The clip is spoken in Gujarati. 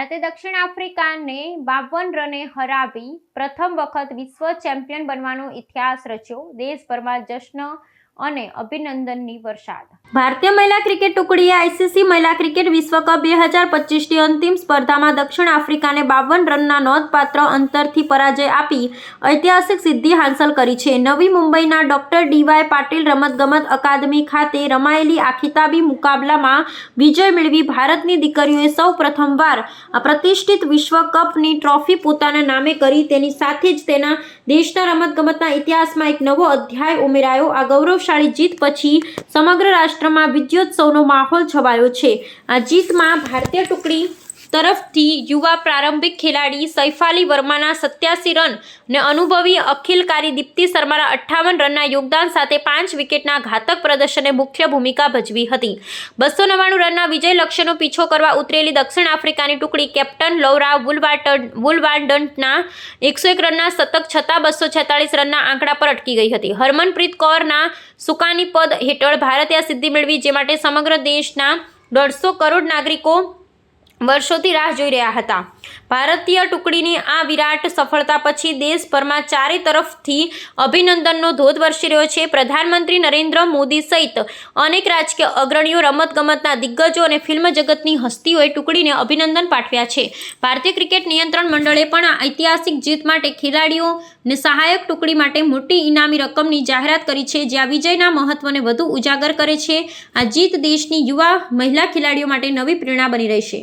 ભારતે દક્ષિણ આફ્રિકાને બાવન રને હરાવી પ્રથમ વખત વિશ્વ ચેમ્પિયન બનવાનો ઇતિહાસ રચ્યો. દેશભરમાં જશ્ન અને અભિનંદનની વરસાદ. ભારતીય મહિલા ક્રિકેટ ટુકડીએ આઈસીસી મહિલા ક્રિકેટ વિશ્વકપ બે હજાર પચીસની અંતિમ સ્પર્ધામાં દક્ષિણ આફ્રિકાને બાવન રનના નોંધપાત્ર અંતરથી પરાજય આપી ઐતિહાસિક સિદ્ધિ હાંસલ કરી છે. નવી મુંબઈના ડોક્ટર ડીવાય પાટીલ રમતગમત અકાદમી ખાતે રમાયેલી આ ખિતાબી મુકાબલામાં વિજય મેળવી ભારતની દીકરીઓએ સૌ પ્રથમવાર પ્રતિષ્ઠિત વિશ્વકપની ટ્રોફી પોતાના નામે કરી. તેની સાથે જ તેના દેશના રમતગમતના ઇતિહાસમાં એક નવો અધ્યાય ઉમેરાયો. આ ગૌરવશાળી જીત પછી સમગ્ર રાષ્ટ્રમાં વિજયોત્સવનો માહોલ છવાયો છે. આ જીતમાં ભારતીય ટુકડી તરફથી યુવા પ્રારંભિક ખેલાડી સૈફાલી વર્માના સત્યાસી રન અને અનુભવી અખિલકારી દીપ્તિ શર્માના અઠ્ઠાવન રનના યોગદાન સાથે પાંચ વિકેટના ઘાતક પ્રદર્શને મુખ્ય ભૂમિકા ભજવી હતી. બસો નવ્વાણું રનના વિજય લક્ષ્યનો પીછો કરવા ઉતરેલી દક્ષિણ આફ્રિકાની ટુકડી કેપ્ટન લૌરા વુલવાર્ડન્ટના એકસો એક રનના શતક છતાં બસો છેતાળીસ રનના આંકડા પર અટકી ગઈ હતી. હરમનપ્રીત કૌરના સુકાની પદ હેઠળ ભારતે આ સિદ્ધિ મેળવી, જે માટે સમગ્ર દેશના દોઢસો કરોડ નાગરિકો વર્ષોથી રાહ જોઈ રહ્યા હતા. ભારતીય ટુકડીની આ વિરાટ સફળતા પછી દેશભરમાં ચારે તરફથી અભિનંદનનો ધોધ વરસી રહ્યો છે. પ્રધાનમંત્રી નરેન્દ્ર મોદી સહિત અનેક રાજકીય અગ્રણીઓ રમતગમતના દિગ્ગજો અને ફિલ્મ જગતની હસ્તીઓએ ટુકડીને અભિનંદન પાઠવ્યા છે. ભારતીય ક્રિકેટ નિયંત્રણ મંડળે પણ આ ઐતિહાસિક જીત માટે ખેલાડીઓને સહાયક ટુકડી માટે મોટી ઇનામી રકમની જાહેરાત કરી છે જે આ વિજયના મહત્વને વધુ ઉજાગર કરે છે. આ જીત દેશની યુવા મહિલા ખેલાડીઓ માટે નવી પ્રેરણા બની રહેશે